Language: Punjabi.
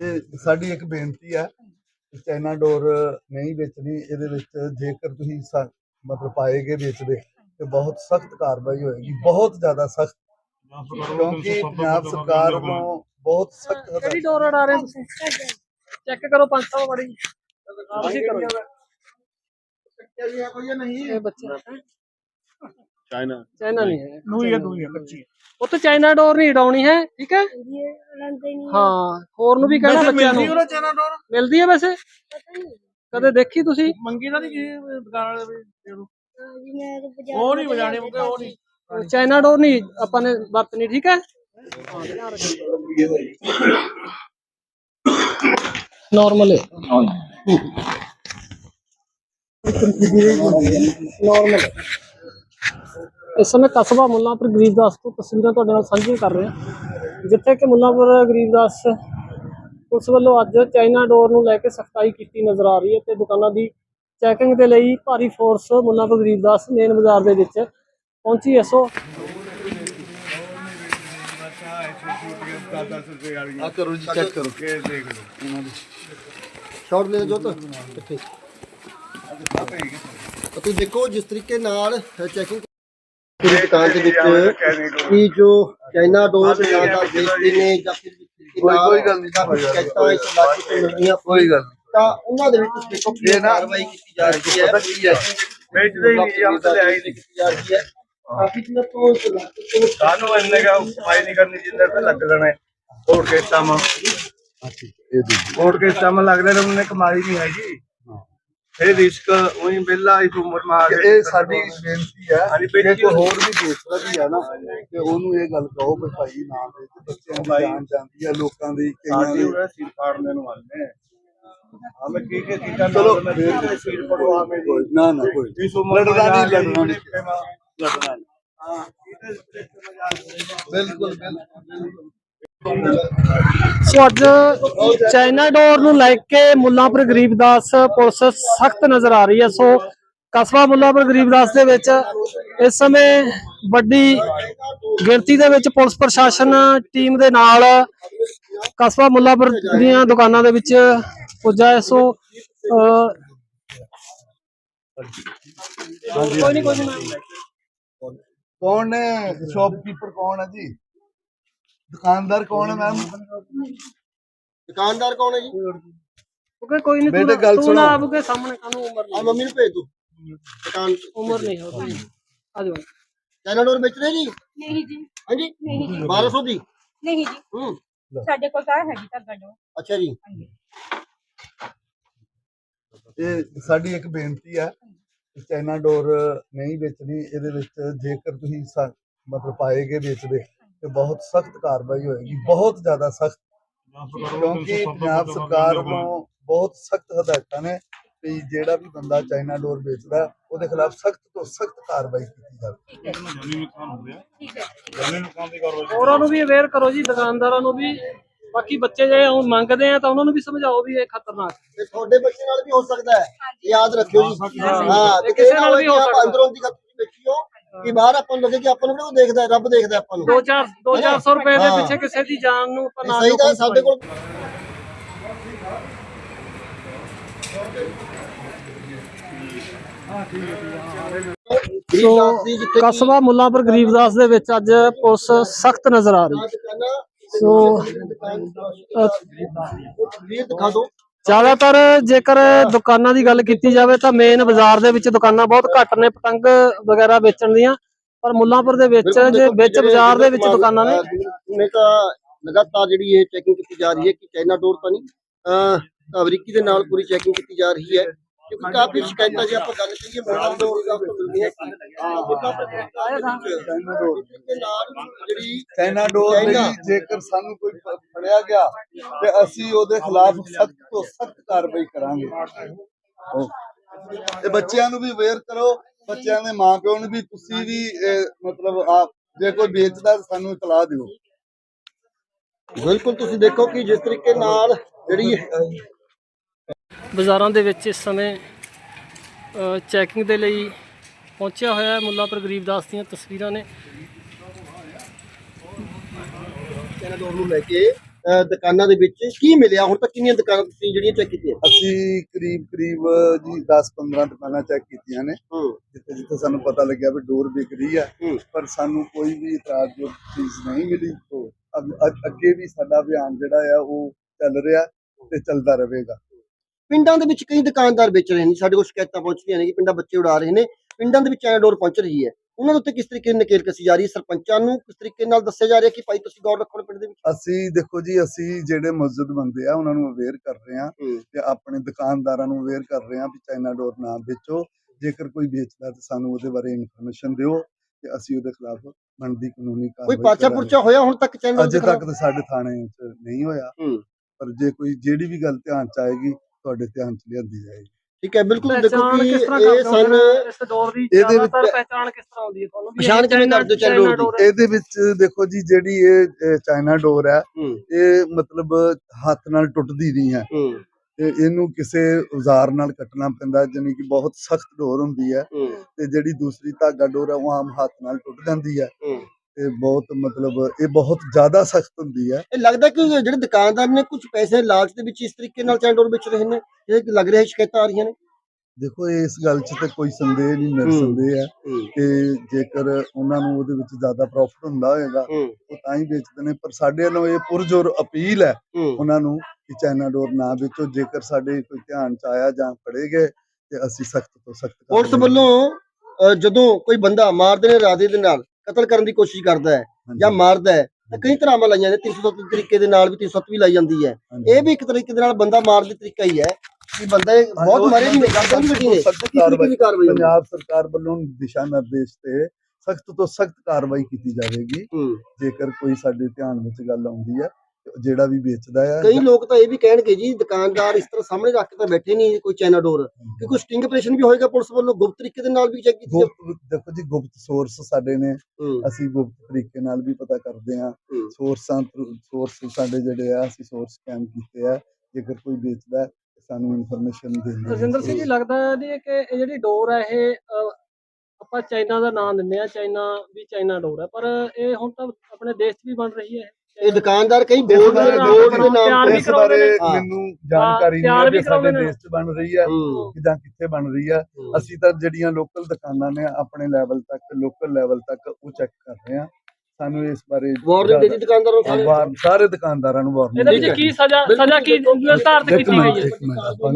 ਇਹ ਸਾਡੀ ਇੱਕ ਬੇਨਤੀ ਹੈ ਕਿ ਚਾਈਨਾ ਡੋਰ ਨਹੀਂ ਵੇਚਣੀ ਇਹਦੇ ਵਿੱਚ ਜੇਕਰ ਤੁਸੀਂ ਮਤਲਬ ਪਾਏਗੇ ਵੇਚਦੇ ਤੇ ਬਹੁਤ ਸਖਤ ਕਾਰਵਾਈ ਹੋਏਗੀ ਬਹੁਤ ਜ਼ਿਆਦਾ ਸਖਤ। ਕਿਉਂਕਿ ਪੰਜਾਬ ਸਰਕਾਰ ਵੱਲੋਂ ਬਹੁਤ ਸਖਤ ਕਿਹੜੀ ਡੋਰ ਉਡਾ ਰਹੇ ਤੁਸੀਂ? ਚੈੱਕ ਕਰੋ ਪੰਜ ਸੌ ਬੜੀ ਤੁਸੀਂ ਕਰੋ। ਇਹ ਬੱਚਾ। ਚਾਈਨਾ ਚਾਈਨਾ ਨਹੀਂ ਹੈ ਦੂਈ ਹੈ ਦੂਈ ਹੈ ਕੱਚੀ ਉਹ ਤਾਂ ਚਾਈਨਾ ਡੋਰ ਨਹੀਂ ਉਡਾਉਣੀ ਹੈ ਠੀਕ ਹੈ ये लंदन नहीं ਹਾਂ ਹੋਰ ਨੂੰ ਵੀ ਕਹਿਣਾ ਬੱਚਿਆਂ ਨੂੰ ਉਹਦਾ ਚਾਈਨਾ ਡੋਰ ਮਿਲਦੀ ਹੈ ਵੈਸੇ पता नहीं ਕਦੇ ਦੇਖੀ ਤੁਸੀਂ ਮੰਗੀ ਨਾ ਨਹੀਂ ਦੁਕਾਨ ਵਾਲੇ ਵੀ ਦੇ ਦਿਓ। हाँ जी मैं तो बाजार ਉਹ में ਨਹੀਂ ਵਜਾਣੇ ਮੁਕੇ ਉਹ ਨਹੀਂ ਚਾਈਨਾ ਡੋਰ ਨਹੀਂ ਆਪਾਂ ਨੇ ਵਰਤਣੀ ਠੀਕ ਹੈ ਨਾਰਮਲ ਹੈ ਨਾਰਮਲ ਇਸ ਸਮੇਂ ਕਸਬਾ ਮੁੱਲਾਂਪੁਰ ਗਰੀਬਦਾਸ ਤੋਂ ਤਸਵੀਰਾਂ ਤੁਹਾਡੇ ਨਾਲ ਸਾਂਝੀਆਂ ਕਰ ਰਹੇ ਹਾਂ। ਜਿੱਥੇ ਕਿ ਮੁੱਲਾਂਪੁਰ ਗਰੀਬਦਾਸ ਉਸ ਵੱਲੋਂ ਅੱਜ ਚਾਈਨਾ ਡੋਰ ਨੂੰ ਲੈ ਕੇ ਸਖਤਾਈ ਕੀਤੀ ਨਜ਼ਰ ਆ ਰਹੀ ਹੈ ਤੇ ਦੁਕਾਨਾਂ ਦੀ ਚੈਕਿੰਗ ਦੇ ਲਈ ਭਾਰੀ ਫੋਰਸ ਮੁੱਲਾਂਪੁਰ ਗਰੀਬਦਾਸ ਮੇਨ ਬਾਜ਼ਾਰ ਦੇ ਵਿੱਚ ਪਹੁੰਚੀ ਹੈ। ਸੋ ਆ ਕਰੋ ਜੀ ਚੈੱਕ ਕਰੋ। ਇਹ ਦੇਖ ਲਓ। ਸ਼ਾਰਟ ਲੈ ਜੋ ਤਾਂ। ਕਿੱਥੇ ਤੁਸੀਂ ਦੇਖੋ ਜਿਸ ਤਰੀਕੇ ਨਾਲ ਚੈਕਿੰਗ ਪੂਰੀ ਦੁਕਾਨ ਦੇ ਵਿੱਚ ਕੀ ਜੋ ਚਾਈਨਾ ਡੋਰ ਜਾਂ ਦਾ ਵੇਚਦੇ ਨੇ ਜਾਂ ਫਿਰ ਕੋਈ- ਕੋਈ ਗੱਲ ਨਹੀਂ, ਸ਼ਿਕਾਇਤਾਂ ਇਸ ਇਲਾਕੇ ਤੋਂ ਮਿਲਦੀਆਂ ਕੋਈ ਗੱਲ। ਤਾਂ ਉਹਨਾਂ ਦੇ ਵਿੱਚ ਦੇਖੋ ਕੀ ਕਾਰਵਾਈ ਕੀਤੀ ਜਾ ਰਹੀ ਹੈ। ਪਤਾ ਕੀ ਹੈ ਵੇਚਦੇ ਹੀ ਨਹੀਂ ਆਪ ਤੇ ਨਹੀਂ। ਕੀਤੀ ਜਾ ਰਹੀ ਹੈ। ਕਾਫੀ ਦਿਨਾਂ ਤੋਂ ਇਸ ਇਲਾਕੇ ਤੋਂ ਸਾਨੂੰ ਇੰਨੇ ਕਾ ਕਮਾਈ ਨਹੀਂ ਕਰਨੀ ਜਿੰਨੇ ਤੇ ਲੱਗ ਜਾਣਾ। ਕੋਰਟ ਕੇ ਸਮ ਇਹ ਦੂਜੀ ਕੋਰਟ ਕੇ ਸਮ ਲੱਗਦੇ ਨੇ ਉਹਨੇ ਕਮਾਈ ਨਹੀਂ ਹੈਗੀ। ਇਹ ਰਿਸਕ ਉਹੀ ਬਿੱਲਾ ਇਸ ਉਮਰ ਮਾ ਇਹ ਸਾਡੀ ਬੇਨਤੀ ਹੈ ਕਿ ਕੋਈ ਹੋਰ ਵੀ ਵੇਚਦਾ ਵੀ ਹੈ ਨਾ ਤੇ ਉਹਨੂੰ ਇਹ ਗੱਲ ਕਹੋ ਵੀ ਭਾਈ ਨਾ ਵੇਚ ਬੱਚਿਆਂ ਦੀ ਜਾਨ ਜਾਂਦੀ ਹੈ ਲੋਕਾਂ ਦੀ ਕਈਆਂ ਦੀ। ਸੀਰ ਫਾੜਨੇ ਨੂੰ ਆਉਂਦੇ ਹਮੇ ਕੀ ਕੀ ਚੀਜ਼ਾਂ ਚਲੋ ਸੀਰ ਪੜਵਾ ਮੇ ਨਾ ਨਾ ਕੋਈ ਲੜਨਾ ਨਹੀਂ ਲੜਨਾ ਨਹੀਂ। ਲੜਨਾ ਨਹੀਂ। ਹਾਂ ਬਿਲਕੁਲ ਬਿਲਕੁਲ। ਸੋ ਅੱਜ ਚਾਈਨਾ ਡੋਰ ਨੂੰ ਲੈ ਕੇ ਮੁੱਲਾਂਪੁਰ ਗਰੀਬਦਾਸ ਪੁਲਿਸ ਸਖਤ ਨਜ਼ਰ ਆ ਰਹੀ ਹੈ ਸੋ ਕਸਬਾ ਮੁੱਲਾਂਪੁਰ ਗਰੀਬਦਾਸ ਦੇ ਵਿੱਚ ਇਸ ਸਮੇਂ ਵੱਡੀ ਗਿਣਤੀ ਦੇ ਵਿੱਚ ਪੁਲਿਸ ਪ੍ਰਸ਼ਾਸਨ ਟੀਮ ਦੇ ਨਾਲ ਕਸਬਾ ਮੁੱਲਾਂਪੁਰ ਦੀਆਂ ਦੁਕਾਨਾਂ ਦੇ ਵਿੱਚ ਪੁੱਜਾ ਹੈ ਸੋ ਕੋਈ ਨਹੀਂ ਕੋਈ ਨਹੀਂ ਕੌਣ ਨੇ ਸ਼ਾਪਕੀਪਰ ਕੌਣ ਹੈ ਜੀ ਦੁਕਾਨਦਾਰ ਕੌਣ ਹੈ ਮੈਮ ਦੁਕਾਨਦਾਰ ਕੌਣ ਹੈ ਜੀ? ਬੁਕੇ ਕੋਈ ਨਹੀਂ ਬੇਟੇ ਗੱਲ ਸੁਣੋ। ਨਾ ਬੁਕੇ ਸਾਹਮਣੇ ਕਾਨੂੰ ਉਮਰ ਆ ਮੰਮੀ ਨੂੰ ਭੇਜ ਦੋ। ਦੁਕਾਨ ਉਮਰ ਨਹੀਂ ਹੋ ਆ ਜਾਓ। ਕੈਨਾਡੋਰ ਵੇਚਦੇ ਜੀ? ਨਹੀਂ ਜੀ। ਹਾਂਜੀ? ਜੀ। 1200 ਦੀ? ਨਹੀਂ ਜੀ। ਹੂੰ। ਸਾਡੇ ਕੋਲ ਤਾਂ ਹੈਗੀ ਤਾਂ ਗੱਡੋ। ਅੱਛਾ ਜੀ। ਇਹ ਸਾਡੀ ਇੱਕ ਬੇਨਤੀ ਹੈ ਚਾਈਨਾ ਡੋਰ ਨਹੀਂ ਵੇਚਣੀ ਇਹਦੇ ਵਿੱਚ ਜੇਕਰ ਤੁਸੀਂ ਮਤਲਬ ਪਾਏਗੇ ਵੇਚਦੇ। ਤੇ ਬਹੁਤ ਸਖਤ ਕਾਰਵਾਈ ਹੋਏਗੀ ਬਹੁਤ ਜ਼ਿਆਦਾ ਸਖਤ। ਕਿਉਂਕਿ ਪੰਜਾਬ ਸਰਕਾਰ ਵੱਲੋਂ ਬਹੁਤ ਸਖਤ ਹਦਾਇਤਾਂ ਨੇ ਕਿ ਜਿਹੜਾ ਵੀ ਬੰਦਾ ਚਾਈਨਾ ਡੋਰ ਵੇਚਦਾ ਉਹਦੇ ਖਿਲਾਫ ਸਖਤ ਤੋਂ ਸਖਤ ਕਾਰਵਾਈ ਕੀਤੀ ਜਾਵੇ। ਠੀਕ ਹੈ ਹੋਰਾਂ ਨੂੰ ਵੀ ਅਵੇਅਰ ਕਰੋ ਜੀ ਦੁਕਾਨਦਾਰਾਂ ਨੂੰ ਵੀ। ਬਾਕੀ ਬੱਚੇ ਜੇ ਹੁਣ ਮੰਗਦੇ ਆ ਤਾਂ ਉਹਨਾਂ ਨੂੰ ਵੀ ਸਮਝਾਓ ਵੀ ਇਹ ਖਤਰਨਾਕ ਹੈ। ਤੇ ਤੁਹਾਡੇ ਬੱਚੇ ਨਾਲ ਵੀ ਹੋ ਸਕਦਾ ਹੈ। ਯਾਦ ਰੱਖਿਓ ਜੀ। ਹਾਂ ਕਿਸੇ ਨਾਲ ਵੀ ਵੀ ਹੋ ਸਕਦਾ। ਅੰਦਰੋਂ ਦੀ ਗੱਲ ਤੁਸੀਂ ਵੇਖਿਓ ਕਿ ਬਾਹਰ ਆਪਾਂ ਨੂੰ ਲੱਗੇ ਕਿ ਆਪਾਂ ਨੂੰ ਉਹ ਦੇਖਦਾ ਹੈ, ਰੱਬ ਦੇਖਦਾ ਆਪਾਂ ਨੂੰ ਦੋ ਚਾਰ ਦੋ ਚਾਰ ਸੌ ਰੁਪਏ ਦੇ। ਪਿੱਛੇ ਕਿਸੇ ਦੀ ਜਾਨ ਨੂੰ ਆਪਾਂ ਨਾ ਸਹੀ ਤਾਂ ਸਾਡੇ ਕੋਲ ਸੋ ਕਸਬਾ ਮੁੱਲਾਂਪੁਰ ਗਰੀਬਦਾਸ ਦੇ ਵਿੱਚ ਅੱਜ ਪੁਲਿਸ ਸਖਤ ਨਜ਼ਰ ਆ ਰਹੀ ਸੋ ਵੀਰ ਦਿਖਾ ਦਿਓ ਜ਼ਿਆਦਾਤਰ ਜੇਕਰ ਦੁਕਾਨਾਂ ਦੀ ਗੱਲ ਕੀਤੀ ਜਾਵੇ ਤਾਂ ਮੇਨ ਬਾਜ਼ਾਰ ਦੇ ਵਿੱਚ ਦੁਕਾਨਾਂ ਬਹੁਤ ਘੱਟ ਨੇ ਪਤੰਗ ਵਗੈਰਾ ਵੇਚਣ ਦੀਆਂ। ਪਰ ਮੁੱਲਾਂਪੁਰ ਦੇ ਵਿੱਚ ਜੇ ਵਿੱਚ ਜਿਹੜੇ ਬਾਜ਼ਾਰ ਦੇ ਵਿੱਚ ਜਿਹੜੇ ਦੁਕਾਨਾਂ ਨੇ। ਨੇ ਤਾਂ ਲਗਾਤਾਰ ਜਿਹੜੀ ਇਹ ਚੈਕਿੰਗ ਕੀਤੀ ਜਾ ਰਹੀ ਹੈ ਕਿ ਚਾਈਨਾ ਡੋਰ ਤਾਂ ਨਹੀਂ ਅਮਰੀਕੀ ਦੇ ਨਾਲ ਪੂਰੀ ਚੈਕਿੰਗ ਕੀਤੀ ਜਾ ਰਹੀ ਹੈ। ਕਿਉਂਕਿ ਕਾਫੀ ਸ਼ਿਕਾਇਤਾਂ ਜੇ ਆਪਾਂ ਗੱਲ ਕਰੀਏ ਦਾ ਤੋਂ ਮਿਲਦੀਆਂ ਕਿ ਹਾਂ ਜਿੱਦਾਂ ਚਾਈਨਾ ਡੋਰ ਦੇ ਨਾਲ ਜਿਹੜੀ ਚਾਈਨਾ ਡੋਰ ਚਾਈਨਾ। ਜੇਕਰ ਸਾਨੂੰ ਕੋਈ ਫੜਿਆ ਗਿਆ ਤੇ ਅਸੀਂ ਉਹਦੇ ਖਿਲਾਫ ਸਖਤ ਤੋਂ ਸਖਤ ਕਾਰਵਾਈ ਕਰਾਂਗੇ। ਤੇ ਬੱਚਿਆਂ ਨੂੰ ਵੀ ਅਵੇਅਰ ਕਰੋ ਬੱਚਿਆਂ ਦੇ ਮਾਪਿਓ ਨੂੰ ਵੀ ਤੁਸੀਂ ਵੀ ਮਤਲਬ ਆਪ ਜੇ ਕੋਈ ਵੇਚਦਾ ਸਾਨੂੰ ਇਤਲਾਹ ਦਿਓ ਬਿਲਕੁਲ ਤੁਸੀਂ ਦੇਖੋ ਕਿ ਜਿਸ ਤਰੀਕੇ ਨਾਲ ਜਿਹੜੀ ਬਾਜ਼ਾਰਾਂ ਦੇ ਵਿੱਚ ਇਸ ਸਮੇਂ ਚੈਕਿੰਗ ਦੇ ਲਈ ਪਹੁੰਚਿਆ ਹੋਇਆ ਹੈ ਮੁੱਲਾਂਪੁਰ ਗਰੀਬਦਾਸ ਦੀਆਂ ਤਸਵੀਰਾਂ ਨੇ ਚਾਈਨਾ ਡੋਰ ਨੂੰ ਲੈ ਕੇ ਦੁਕਾਨਾਂ ਦੇ ਵਿੱਚ ਕੀ ਮਿਲਿਆ? ਹੁਣ ਤੱਕ ਕਿੰਨੀਆਂ ਦੁਕਾਨਾਂ ਤੁਸੀਂ ਜਿਹੜੀਆਂ ਚੈੱਕ ਕੀਤੀਆਂ? ਅਸੀਂ ਕਰੀਬ ਕਰੀਬ ਜੀ 10-15 ਦੁਕਾਨਾਂ ਚੈੱਕ ਕੀਤੀਆਂ ਨੇ। ਜਿੱਥੇ ਜਿੱਥੇ ਸਾਨੂੰ ਪਤਾ ਲੱਗਿਆ ਵੀ ਡੋਰ ਵਿਕ ਰਹੀ ਹੂੰ। ਪਰ ਸਾਨੂੰ ਕੋਈ ਵੀ ਇਤਰਾਜ਼ਯੋਗ ਚੀਜ਼ ਨਹੀਂ ਮਿਲੀ। ਅੱਗੇ ਵੀ ਸਾਡਾ ਅਭਿਆਨ ਜਿਹੜਾ ਆ ਉਹ ਚੱਲ ਰਿਹਾ ਤੇ ਚੱਲਦਾ ਰਹੇਗਾ। ਪਿੰਡਾਂ ਦੇ ਵਿੱਚ ਕਈ ਦੁਕਾਨਦਾਰ ਵੇਚ ਰਹੇ ਨੇ। ਸਾਡੇ ਕੋਲ ਸ਼ਿਕਾਇਤਾਂ ਪਹੁੰਚਦੀਆਂ ਨੇ ਕਿ ਪਿੰਡਾਂ ਬੱਚੇ ਉਡਾ ਰਹੇ ਨੇ। ਪਿੰਡਾਂ ਦੇ ਵਿੱਚ ਐਂ ਡੋਰ ਪਹੁੰਚ ਰਹੀ ਹੈ। ਉਹਨਾਂ ਦੇ ਉੱਤੇ ਕਿਸ ਤਰੀਕੇ ਨਾਲ ਨਕੇਲ ਕੱਸੀ ਜਾ ਰਹੀ ਹੈ ਸਰਪੰਚਾਂ ਨੂੰ ਕਿਸ ਤਰੀਕੇ ਨਾਲ ਦੱਸਿਆ ਜਾ ਰਿਹਾ ਕਿ ਭਾਈ ਤੁਸੀਂ ਗੌਰ ਰੱਖੋ ਪਿੰਡ ਦੇ ਵਿੱਚ ਅਸੀਂ ਦੇਖੋ ਜੀ ਅਸੀਂ ਜਿਹੜੇ ਮਸਜਿਦ ਬੰਦੇ ਆ ਉਹਨਾਂ ਨੂੰ ਅਵੇਅਰ ਕਰ ਰਹੇ ਹੂੰ। ਤੇ ਆਪਣੇ ਦੁਕਾਨਦਾਰਾਂ ਨੂੰ ਅਵੇਅਰ ਕਰ ਰਹੇ ਹਾਂ ਵੀ ਚਾਈਨਾ ਡੋਰ ਨਾ ਵੇਚੋ ਜੇਕਰ ਕੋਈ ਵੇਚਦਾ ਤਾਂ ਸਾਨੂੰ ਉਹਦੇ ਬਾਰੇ ਇਨਫੋਰਮੇਸ਼ਨ ਦਿਓ ਤੇ ਅਸੀਂ ਉਹਦੇ ਖਿਲਾਫ ਬਣਦੀ ਕਾਨੂੰਨੀ ਕੋਈ ਕਾਰਵਾਈ ਪਾਚਾ ਕਰਾਂਗੇ। ਪੁਰਚਾ ਹੋਇਆ ਹੁਣ ਤੱਕ ਚੈਨਲ ਅਜੇ ਤੱਕ ਤਾਂ ਸਾਡੇ ਥਾਣੇ 'ਚ ਨਹੀਂ ਹੋਇਆ। ਪਰ ਜੇ ਕੋਈ ਜਿਹੜੀ ਵੀ ਗੱਲ ਧਿਆਨ 'ਚ ਆਏਗੀ ਤੁਹਾਡੇ ਧਿਆਨ 'ਚ ਲਿਆਂਦੀ ਜਾਏਗੀ ਠੀਕ ਹੈ ਬਿਲਕੁਲ ਦੇਖੋ ਕਿ ਕਿਸ ਤਰ੍ਹਾਂ ਇਹ ਸਨ ਇਸ ਦੌਰ ਦੀ ਇਹਦੇ ਵਿੱਚ- ਜ਼ਿਆਦਾਤਰ ਪਹਿਚਾਣ ਕਿਸ ਤਰ੍ਹਾਂ ਹੁੰਦੀ ਹੈ? ਤੁਹਾਨੂੰ ਪਛਾਣ ਕਿਵੇਂ ਚਾਈਨਾ- ਕਰਦੇ ਹੋ ਚਾਈਨਾ ਡੋਰ? ਇਹਦੇ ਵਿੱਚ ਦੇਖੋ ਜੀ ਜਿਹੜੀ ਇਹ ਚਾਈਨਾ ਡੋਰ ਹੈ ਇਹ ਮਤਲਬ ਹੱਥ ਨਾਲ ਟੁੱਟਦੀ ਨਹੀਂ ਹੈ। ਤੇ ਇਹਨੂੰ ਕਿਸੇ ਔਜ਼ਾਰ ਨਾਲ ਕੱਟਣਾ ਪੈਂਦਾ ਜਾਣੀ ਕਿ ਬਹੁਤ ਸਖਤ ਡੋਰ ਹੁੰਦੀ ਹੈ। ਹੂੰ। ਤੇ ਜਿਹੜੀ ਦੂਸਰੀ ਧਾਗਾ ਡੋਰ ਹੈ ਉਹ ਆਮ ਹੱਥ ਨਾਲ ਟੁੱਟ ਜਾਂਦੀ ਹੈ। ਹੂੰ ਤੇ ਬਹੁਤ ਮਤਲਬ ਇਹ ਬਹੁਤ ਜ਼ਿਆਦਾ ਸਖਤ ਹੁੰਦੀ ਹੈ। ਇਹ ਲੱਗਦਾ ਕਿ ਜਿਹੜੇ ਦੁਕਾਨਦਾਰ ਨੇ ਕੁਝ ਪੈਸੇ ਲਾਲਚ ਦੇ ਵਿੱਚ ਇਸ ਤਰੀਕੇ ਨਾਲ ਚੈਨ ਡੋਰ ਵੇਚ ਰਹੇ ਨੇ ਇਹ ਲੱਗ ਰਿਹਾ ਸ਼ਿਕਾਇਤਾਂ ਆ ਰਹੀਆਂ ਨੇ? ਦੇਖੋ ਇਸ ਗੱਲ 'ਚ ਤੇ ਕੋਈ ਸੰਦੇਹ ਨਹੀਂ ਹੂੰ। ਨਿਰਸੰਦੇਹ ਹੈ ਕਿ ਜੇਕਰ ਉਹਨਾਂ ਨੂੰ ਉਹਦੇ ਵਿੱਚ ਜ਼ਿਆਦਾ ਪ੍ਰੋਫਿਟ ਹੁੰਦਾ ਹੋਏਗਾ ਉਹ ਤਾਂ ਹੀ ਵੇਚਦੇ ਨੇ। ਪਰ ਸਾਡੇ ਵੱਲੋਂ ਇਹ ਪੁਰਜੋਰ ਅਪੀਲ ਹੈ ਉਹਨਾਂ ਨੂੰ ਕਿ ਚਾਈਨਾ ਡੋਰ ਨਾ ਵੇਚੋ। ਜੇਕਰ ਸਾਡੇ ਕੋਈ ਧਿਆਨ 'ਚ ਆਇਆ ਜਾਂ ਫੜੇ ਗਏ ਤੇ ਅਸੀਂ ਸਖਤ ਤੋਂ ਸਖਤ ਪੁਲਿਸ ਵੱਲੋਂ ਜਦੋਂ ਕੋਈ ਬੰਦਾ ਮਾਰਦੇ ਨੇ ਇਰਾਦੇ ਦੇ ਨਾਲ ਕਤਲ ਕਰਨ ਦੀ ਕੋਸ਼ਿਸ਼ ਕਰਦਾ ਹੈ ਜਾਂ ਮਾਰਦਾ ਹੈ ਤਾਂ ਕਈ ਤਰ੍ਹਾਂ ਲਾਈਆਂ ਨੇ 307 ਤਰੀਕੇ ਦੇ ਨਾਲ ਵੀ 307 ਵੀ ਲਾਈ ਜਾਂਦੀ ਹੈ। ਇਹ ਵੀ ਇੱਕ ਤਰੀਕੇ ਦੇ ਨਾਲ ਬੰਦਾ ਮਾਰਨ ਦਾ ਤਰੀਕਾ ਹੀ ਹੈ ਕਿ ਬੰਦਾ ਬਹੁਤ ਮਾਰੇ ਵੀ ਨੇ ਗਰਦਨ ਵੀ ਨੇ? ਪੰਜਾਬ ਸਰਕਾਰ ਵੱਲੋਂ ਦਿਸ਼ਾ ਨਿਰਦੇਸ਼ ਤੇ ਸਖਤ ਤੋਂ ਸਖਤ ਕਾਰਵਾਈ ਕੀਤੀ ਜਾਵੇਗੀ। ਜੇਕਰ ਕੋਈ ਸਾਡੇ ਧਿਆਨ ਵਿੱਚ ਗੱਲ ਆਉਂਦੀ ਹੈ ਜਿਹੜਾ ਵੀ ਵੇਚਦਾ ਹੈ ਕਈ ਲੋਕ ਤਾਂ ਇਹ ਵੀ ਕਹਿਣਗੇ ਜੀ ਦੁਕਾਨਦਾਰ ਇਸ ਤਰ੍ਹਾਂ ਸਾਹਮਣੇ ਰੱਖ ਕੇ ਤਾਂ ਬੈਠੇ ਨਹੀਂ ਕੋਈ ਚਾਈਨਾ ਡੋਰ। ਕਿ ਕੋਈ ਸਟਿੰਗ ਆਪਰੇਸ਼ਨ ਵੀ ਹੋਏਗਾ ਪੁਲਿਸ ਵੱਲੋਂ ਗੁਪਤ ਤਰੀਕੇ ਦੇ ਨਾਲ ਵੀ ਚੈੱਕ ਕੀਤੀ ਦੇਖੋ ਜੀ ਗੁਪਤ ਸੋਰਸ ਸਾਡੇ ਨੇ। ਅਸੀਂ ਗੁਪਤ ਤਰੀਕੇ ਨਾਲ ਵੀ ਪਤਾ ਕਰਦੇ ਹੂੰ। ਸੋਰਸਾਂ ਸੋਰਸ ਸਾਡੇ ਜਿਹੜੇ ਆ ਅਸੀਂ ਸੋਰਸ ਸਕੈਨ ਕੀਤੇ ਆ। ਜੇਕਰ ਕੋਈ ਵੇਚਦਾ ਸਾਨੂੰ ਇਨਫੋਰਮੇਸ਼ਨ ਦੇਣੀ ਰਜਿੰਦਰ ਸਿੰਘ ਜੀ ਲੱਗਦਾ ਹੈ ਜੀ ਕਿ ਇਹ ਜਿਹੜੀ ਡੋਰ ਹੈ ਇਹ ਆਪਾਂ ਚਾਈਨਾ ਦਾ ਨਾਮ ਦਿੰਦੇ ਆ ਚਾਈਨਾ ਵੀ ਚਾਈਨਾ ਡੋਰ ਹੈ ਪਰ ਇਹ ਹੁਣ ਤਾਂ ਆਪਣੇ ਦੇਸ਼ 'ਚ ਵੀ ਬਣ ਰਹੀ ਹੈ। ਇਹ ਦੁਕਾਨਦਾਰ ਕਈ ਬੋਰਡ ਬਾਰੇ ਦੇ ਨਾਮ ਬੋਰਡ ਦੇ ਨਾਮ ਵੀ ਇਸ ਬਾਰੇ। ਮੈਨੂੰ ਜਾਣਕਾਰੀ ਨਹੀਂ ਹੈ ਕਿ ਸਾਡੇ। ਦੇਸ਼ 'ਚ ਬਣ ਰਹੀ ਹੈ ਹੂੰ ਕਿ ਜਾਂ ਕਿੱਥੇ ਬਣ ਰਹੀ ਹੈ। ਅਸੀਂ ਤਾਂ ਜਿਹੜੀਆਂ ਲੋਕਲ ਦੁਕਾਨਾਂ ਨੇ ਆਪਣੇ ਲੈਵਲ ਤੱਕ ਲੋਕਲ ਲੈਵਲ ਤੱਕ ਉਹ ਚੈੱਕ ਕਰ ਰਹੇ ਹਾਂ ਸਾਨੂੰ ਇਸ ਬਾਰੇ ਵਾਰਨਿੰਗ ਦੇ ਦਿੱਤੀ ਦੁਕਾਨਦਾਰਾਂ ਨੂੰ ਸਾਰੇ ਦੁਕਾਨਦਾਰਾਂ ਨੂੰ ਵਾਰਨਿੰਗ ਇਹਦੇ ਵਿੱਚ ਕੀ ਸਜ਼ਾ ਸਜ਼ਾ ਕੀ ਨਿਰਧਾਰਿਤ ਕੀਤੀ ਗਈ ਹੈ